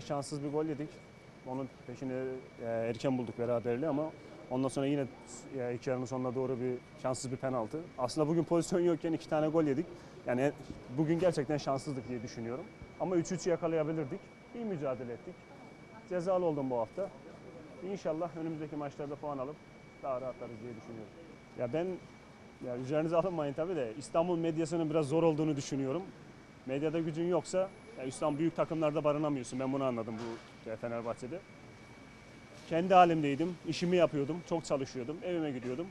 Şanssız bir gol yedik. Onun peşini e, erken bulduk beraberliği ama ondan sonra yine e, iki yarının sonuna doğru bir şanssız bir penaltı. Aslında bugün pozisyon yokken iki tane gol yedik. Yani bugün gerçekten şanssızlık diye düşünüyorum. Ama 3-3'ü yakalayabilirdik. İyi mücadele ettik. Cezalı oldum bu hafta. İnşallah önümüzdeki maçlarda puan alıp daha rahatlarız diye düşünüyorum. Ya ben ya üzerinize alınmayın tabii de İstanbul medyasının biraz zor olduğunu düşünüyorum. Medyada gücün yoksa ya İstanbul büyük takımlarda barınamıyorsun. Ben bunu anladım bu Fenerbahçe'de. Kendi halimdeydim, işimi yapıyordum, çok çalışıyordum, evime gidiyordum.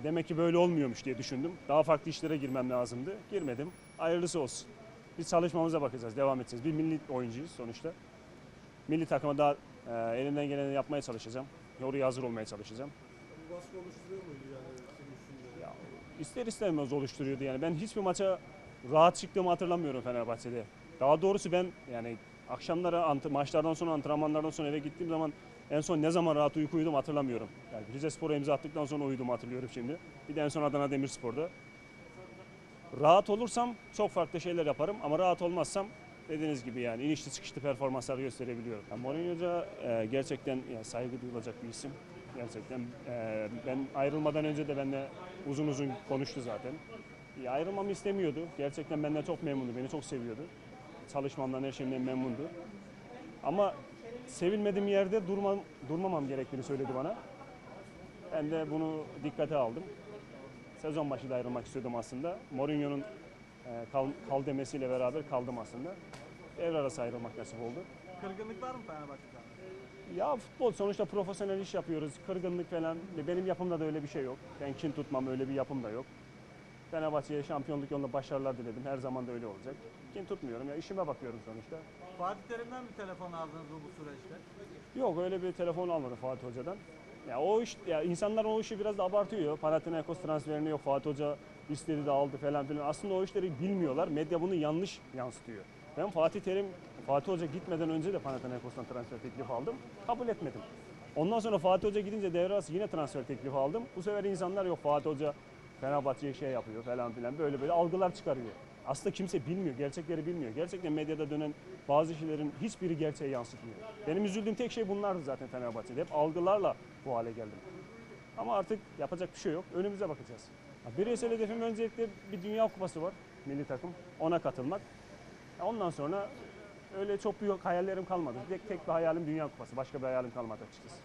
E, Demek ki böyle olmuyormuş diye düşündüm. Daha farklı işlere girmem lazımdı. Girmedim. Hayırlısı olsun. Biz çalışmamıza bakacağız, devam edeceğiz. Bir milli oyuncuyuz sonuçta. Milli takıma daha e, elimden geleni yapmaya çalışacağım. Oraya hazır olmaya çalışacağım. Bu baskı oluşturuyor muydu yani? Ya, ister istemez oluşturuyordu yani. Ben hiçbir maça rahat çıktığımı hatırlamıyorum Fenerbahçe'de. Daha doğrusu ben yani akşamları ant- maçlardan sonra antrenmanlardan sonra eve gittiğim zaman en son ne zaman rahat uyku uyudum hatırlamıyorum. Yani Rize Spor'a imza attıktan sonra uyuduğumu hatırlıyorum şimdi. Bir de en son Adana Demirspor'da. Rahat olursam çok farklı şeyler yaparım ama rahat olmazsam dediğiniz gibi yani inişli çıkışlı performanslar gösterebiliyorum. Yani Mourinho e, gerçekten yani saygı duyulacak bir isim. Gerçekten e, ben ayrılmadan önce de benimle uzun uzun konuştu zaten. Ya ayrılmamı istemiyordu. Gerçekten benden çok memnundu. Beni çok seviyordu. Çalışmamdan her şeyimden memnundu. Ama sevilmediğim yerde durmam, durmamam gerektiğini söyledi bana. Ben de bunu dikkate aldım. Sezon başı da ayrılmak istiyordum aslında. Mourinho'nun e, kal, kal demesiyle beraber kaldım aslında. Devre arası ayrılmak nasip oldu. Kırgınlık var mı Fenerbahçe'den? Ya futbol sonuçta profesyonel iş yapıyoruz. Kırgınlık falan. Benim yapımda da öyle bir şey yok. Ben kin tutmam öyle bir yapım da yok. Fenerbahçe'ye şampiyonluk yolunda başarılar diledim. Her zaman da öyle olacak. Kin tutmuyorum ya işime bakıyorum sonuçta. Fatih Terim'den bir telefon aldınız bu süreçte? Yok öyle bir telefon almadım Fatih Hoca'dan. Ya o iş ya insanlar o işi biraz da abartıyor. Panathinaikos transferini yok Fatih Hoca istedi de aldı falan filan. Aslında o işleri bilmiyorlar. Medya bunu yanlış yansıtıyor. Ben Fatih Terim Fatih Hoca gitmeden önce de Panathinaikos'tan transfer teklifi aldım. Kabul etmedim. Ondan sonra Fatih Hoca gidince devre arası yine transfer teklifi aldım. Bu sefer insanlar yok Fatih Hoca Fenerbahçe'ye şey yapıyor falan filan böyle böyle algılar çıkarıyor. Aslında kimse bilmiyor, gerçekleri bilmiyor. Gerçekten medyada dönen bazı şeylerin hiçbiri gerçeği yansıtmıyor. Benim üzüldüğüm tek şey bunlardı zaten Fenerbahçe'de. Hep algılarla bu hale geldim. Ama artık yapacak bir şey yok. Önümüze bakacağız. Bireysel hedefim öncelikle bir dünya kupası var milli takım. Ona katılmak. Ondan sonra öyle çok büyük hayallerim kalmadı. Tek, tek bir hayalim dünya kupası. Başka bir hayalim kalmadı açıkçası.